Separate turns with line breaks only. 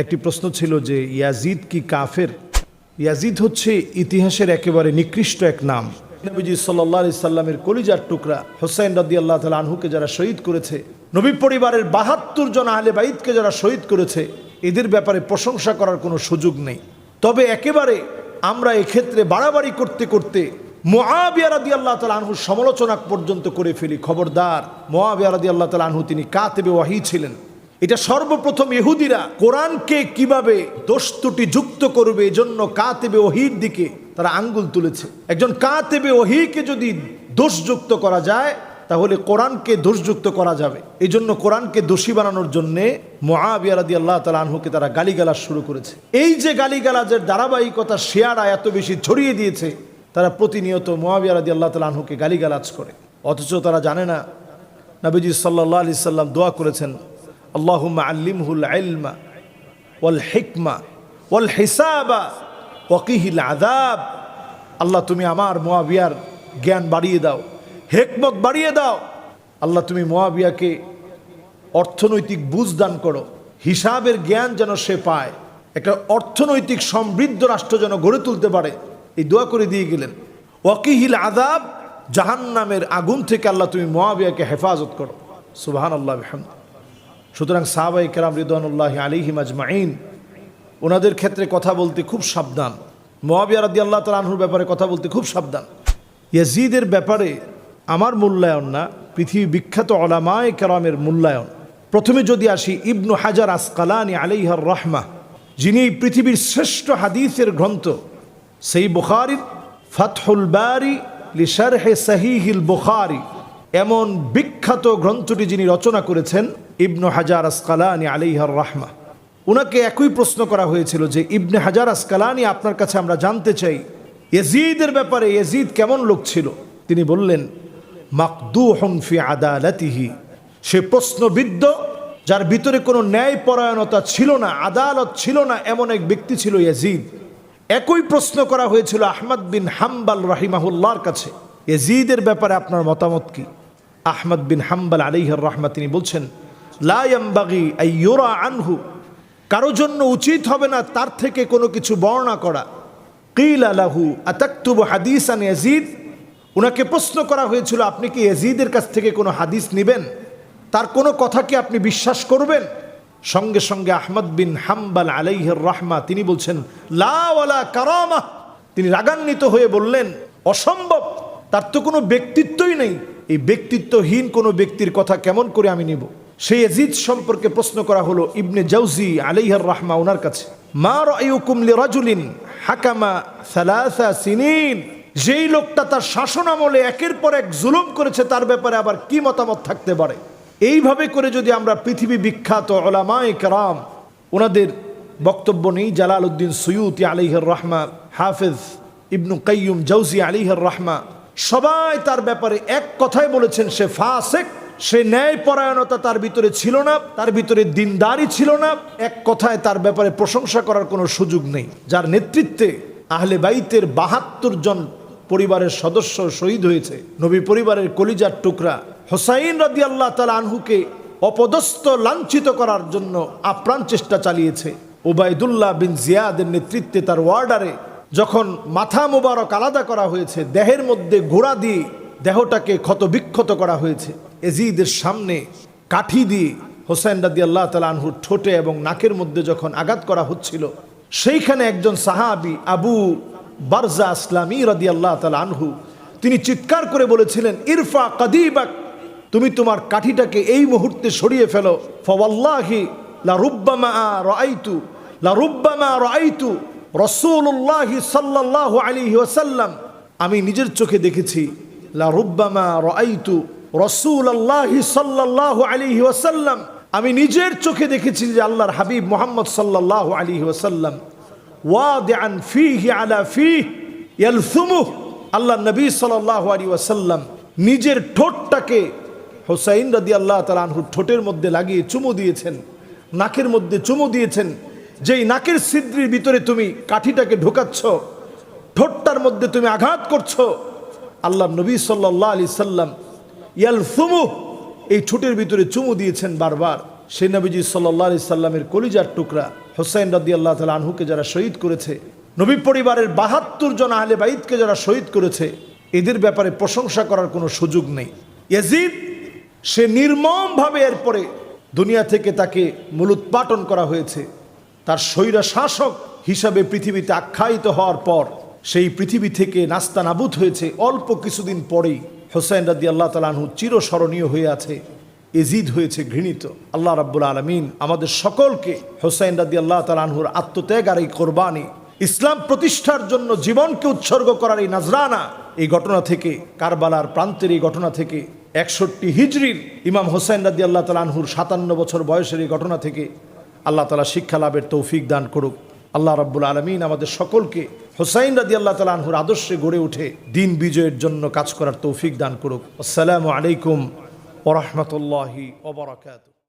একটি প্রশ্ন ছিল যে ইয়াজিদ কি কাফের? ইয়াজিদ হচ্ছে ইতিহাসের একেবারে নিকৃষ্ট এক নাম। নবীজি সাল্লাহ আলি সাল্লামের কলিজার টুকরা হোসাইন রদি আল্লাহ তালা আনহুকে যারা শহীদ করেছে, নবী পরিবারের বাহাত্তর জন আহলে বাইদকে যারা শহীদ করেছে, এদের ব্যাপারে প্রশংসা করার কোনো সুযোগ নেই। তবে একেবারে আমরা এক্ষেত্রে বাড়াবাড়ি করতে করতে মোয়াবিয়া রাদি আল্লাহ তালা আনহুর সমালোচনা পর্যন্ত করে ফেলি। খবরদার মোয়াবিয়া রাদি আল্লাহ তালা আনহু তিনি কাতেবে ওয়াহি ছিলেন। এটা সর্বপ্রথম ইহুদিরা কোরআনকে কীভাবে দোষ ত্রুটি যুক্ত করবে এজন্য কাতেবে ওহির দিকে তারা আঙ্গুল তুলেছে। একজন কাতেবে ওহিকে যদি দোষযুক্ত করা যায়, তাহলে কোরআনকে দোষযুক্ত করা যাবে। এই জন্য কোরআনকে দোষী বানানোর জন্যে মহাবিয়ারাদি আল্লাহ তালা আনহুকে তারা গালিগালাজ শুরু করেছে। এই যে গালিগালাজের ধারাবাহিকতা শেয়ারা এত বেশি ছড়িয়ে দিয়েছে, তারা প্রতিনিয়ত মহাবিয়ারাদি আল্লাহ তালা আনহুকে গালিগালাজ করে। অথচ তারা জানে না, নবীজি সাল্লাহ আলি সাল্লাম দোয়া করেছেন আল্লাহুম্মা আল্লিমহুল ইলমা ওয়াল হিকমা ওয়াল হিসাবা ওয়াকিহিল আদাব আল্লাহ, তুমি আমার মোয়াবিয়ার জ্ঞান বাড়িয়ে দাও, হেকমত বাড়িয়ে দাও। আল্লাহ, তুমি মোয়াবিয়াকে অর্থনৈতিক বুঝ দান করো, হিসাবের জ্ঞান যেন সে পায়, একটা অর্থনৈতিক সমৃদ্ধ রাষ্ট্র যেন গড়ে তুলতে পারে, এই দোয়া করে দিয়ে গেলেন। ওয়াকিহিল আদাব জাহান্নামের আগুন থেকে আল্লাহ, তুমি মোয়াবিয়াকে হেফাজত করো। সুবাহান আল্লাহ সুতরাং সাহাবাই কেরাম রিদানুল্লাহ আলিহিম আজমাইন ওনাদের ক্ষেত্রে কথা বলতে খুব সাবধান। মোয়াবিয়া রাদি আল্লাহ তাল আনহুর ব্যাপারে কথা বলতে খুব সাবধান। ইয়াজিদের ব্যাপারে আমার মূল্যায়ন না, পৃথিবী বিখ্যাত অলামায় কেরামের মূল্যায়ন। প্রথমে যদি আসি, ইবনু হাজার আসকালানি আলিহার রহমা, যিনি পৃথিবীর শ্রেষ্ঠ হাদিসের গ্রন্থ, সেই বুখারির ফাতহুল বারি লিশারহে সাহিহিল বুখারি, এমন বিখ্যাত গ্রন্থটি যিনি রচনা করেছেন ইবনু হাজার আসকালানি আলিহার রাহমা। ওনাকে একই প্রশ্ন করা হয়েছিল যে, ইবনে হাজার আসকালানি আপনার কাছে আমরা জানতে চাই, ইয়াজিদের ব্যাপারে ইয়াজিদ কেমন লোক ছিল? তিনি বললেন মাকদু হংফি আদালতিহি। সে প্রশ্নবিদ্ধ, যার ভিতরে কোনো ন্যায় পরায়ণতা ছিল না, আদালত ছিল না, এমন এক ব্যক্তি ছিল ইয়াজিদ। একই প্রশ্ন করা হয়েছিল আহমদ বিন হাম্বাল রাহিমাহুল্লার কাছে। ইয়াজিদের ব্যাপারে আপনার মতামত কি? আহমদ বিন হাম্বাল আলিহর রহমা, তিনি বলছেন লায়াম্বাগি আইয়োরা আনহু। কারও জন্য উচিত হবে না তার থেকে কোনো কিছু বর্ণনা করা। কিল আলাহু আতাক্তুব হাদিস আন এজিদ ওনাকে প্রশ্ন করা হয়েছিল, আপনি কি এজিদের কাছ থেকে কোনো হাদিস নেবেন? তার কোনো কথা কি আপনি বিশ্বাস করবেন? সঙ্গে সঙ্গে আহমদ বিন হাম্বাল আলাইহর রহমা, তিনি বলছেন লাওয়ালা কারামা। তিনি রাগান্বিত হয়ে বললেন, অসম্ভব, তার তো কোনো ব্যক্তিত্বই নেই। এই ব্যক্তিত্বহীন কোনো ব্যক্তির কথা কেমন করে আমি নিব? সেই এজিদ সম্পর্কে প্রশ্ন করা হলো ইবনে জাউজি আলাইহার রাহমা ওনার কাছে। মা রায়ুকুম লিরাজুলিন হাকামা সালাসা সিনিন? যেই লোকটা তার শাসন আমলে একের পর এক জুলুম করেছে, তার ব্যাপারে আবার কি মতামত থাকতে পারে? এইভাবে করে যদি আমরা পৃথিবী বিখ্যাত ওলামায়ে কেরাম ওনাদের বক্তব্য নেই জালাল উদ্দিন সৈয়ুতি আলিহর রহমা, হাফেজ ইবনু কাইয়ুম জৌজি আলিহর রহমা, সবাই তার ব্যাপারে এক কথাই বলেছেন, সে ফাসেক। সে ন্যায় পরায়ণতা তার ভিতরে ছিল না, তার ভিতরে দিনদারি ছিল না। এক কথায় তার ব্যাপারে প্রশংসা করার কোনো সুযোগ নেই। যার নেতৃত্বে আহলে বাইতের বাহাত্তর জন পরিবারের সদস্য শহীদ হয়েছে। নবী পরিবারের কলিজার টুকরা হোসাইন রাদি আল্লাহ তালা আনহুকে অপদস্থ, লাঞ্ছিত করার জন্য আপ্রাণ চেষ্টা চালিয়েছে। ওবায়দুল্লাহ বিন জিয়াদের নেতৃত্বে তার ওয়ার্ডারে যখন মাথা মোবারক আলাদা করা হয়েছে, দেহের মধ্যে ঘোড়া দিয়ে দেহটাকে ক্ষতবিক্ষত করা হয়েছে। এজিদের সামনে কাঠি দিয়ে হোসেন রাদি আল্লাহ তালা আনহুর ঠোঁটে এবং নাকের মধ্যে যখন আঘাত করা হচ্ছিল, সেইখানে একজন সাহাবি আবু বারজা আসলামী রাদি আল্লাহ তালা আনহু, তিনি চিৎকার করে বলেছিলেন, ইরফা কাদিবাক, তুমি তোমার কাঠিটাকে এই মুহূর্তে সরিয়ে ফেলো। ফওয়াল্লাহি লা রুব্বামা রাআইতু লা রুব্বামা রাআইতু রাসূলুল্লাহি সাল্লাল্লাহু আলাইহি ওয়াসাল্লাম, আমি নিজের চোখে দেখেছি লা রুব্বামা রাআইতু রাসূলুল্লাহি সাল্লাল্লাহু আলাইহি ওয়াসাল্লাম, আমি নিজের চোখে দেখেছি যে আল্লাহর হাবিব মোহাম্মদ সাল্লাল্লাহু আলাইহি ওয়াসাল্লাম, ওয়াদিআন ফীহি আলা ফীহ আল্লাহ নবী সাল্লাল্লাহু আলাইহি ওয়াসাল্লাম নিজের ঠোঁটটাকে হোসাইন রাদি আল্লাহ তালাহুর ঠোঁটের মধ্যে লাগিয়ে চুমু দিয়েছেন, নাকের মধ্যে চুমু দিয়েছেন, যেই নাকের ছিদ্রির ভিতরে তুমি কাঠিটাকে ঢোকাচ্ছ, ঠোঁটটার মধ্যে তুমি আঘাত করছ, আল্লাহ নবী সাল্লাহ আলি সাল্লাম ইয়াল ফুমু এই ঠোঁটের ভিতরে চুমু দিয়েছেন বারবার। সেই নবীজি সাল্লাহ সাল্লামের কলিজার টুকরা, হোসাইন রাদি আল্লাহ তালা আনহুকে যারা শহীদ করেছে, নবী পরিবারের বাহাত্তর জন আহলে বাইদকে যারা শহীদ করেছে, এদের ব্যাপারে প্রশংসা করার কোনো সুযোগ নেই। ইয়াজিদ, সে নির্মমভাবে এরপরে দুনিয়া থেকে তাকে মূলোৎপাটন করা হয়েছে। তার স্বৈরা শাসক হিসাবে পৃথিবীতে আখ্যায়িত হওয়ার পর, সেই পৃথিবী থেকে নাস্তা নাবুদ হয়েছে অল্প কিছুদিন পরেই। হোসেন রাদি আল্লাহ তালাহু চিরস্মরণীয় হয়ে আছে, এজিদ হয়েছে, ঘৃণিত। আল্লাহ রাব্বুল আলমিন আমাদের সকলকে হোসেন রাদি আল্লাহ তালাহুর আত্মত্যাগ আর এই কোরবানি, ইসলাম প্রতিষ্ঠার জন্য জীবনকে উৎসর্গ করার এই নাজরানা, এই ঘটনা থেকে, কারবালার প্রান্তের এই ঘটনা থেকে, একষট্টি হিজরির ইমাম হোসেন রাদি আল্লাহ তালাহুর সাতান্ন বছর বয়সের এই ঘটনা থেকে আল্লাহ তালা শিক্ষা লাভের তৌফিক দান করুক। আল্লাহ রাব্বুল আলমিন আমাদের সকলকে হোসাইন রাদি আল্লাহ তালা আনহুর আদর্শে গড়ে উঠে দিন বিজয়ের জন্য কাজ করার তৌফিক দান করুক। আসসালামু আলাইকুম ওরহমতুল্লাহি ওবরাকাত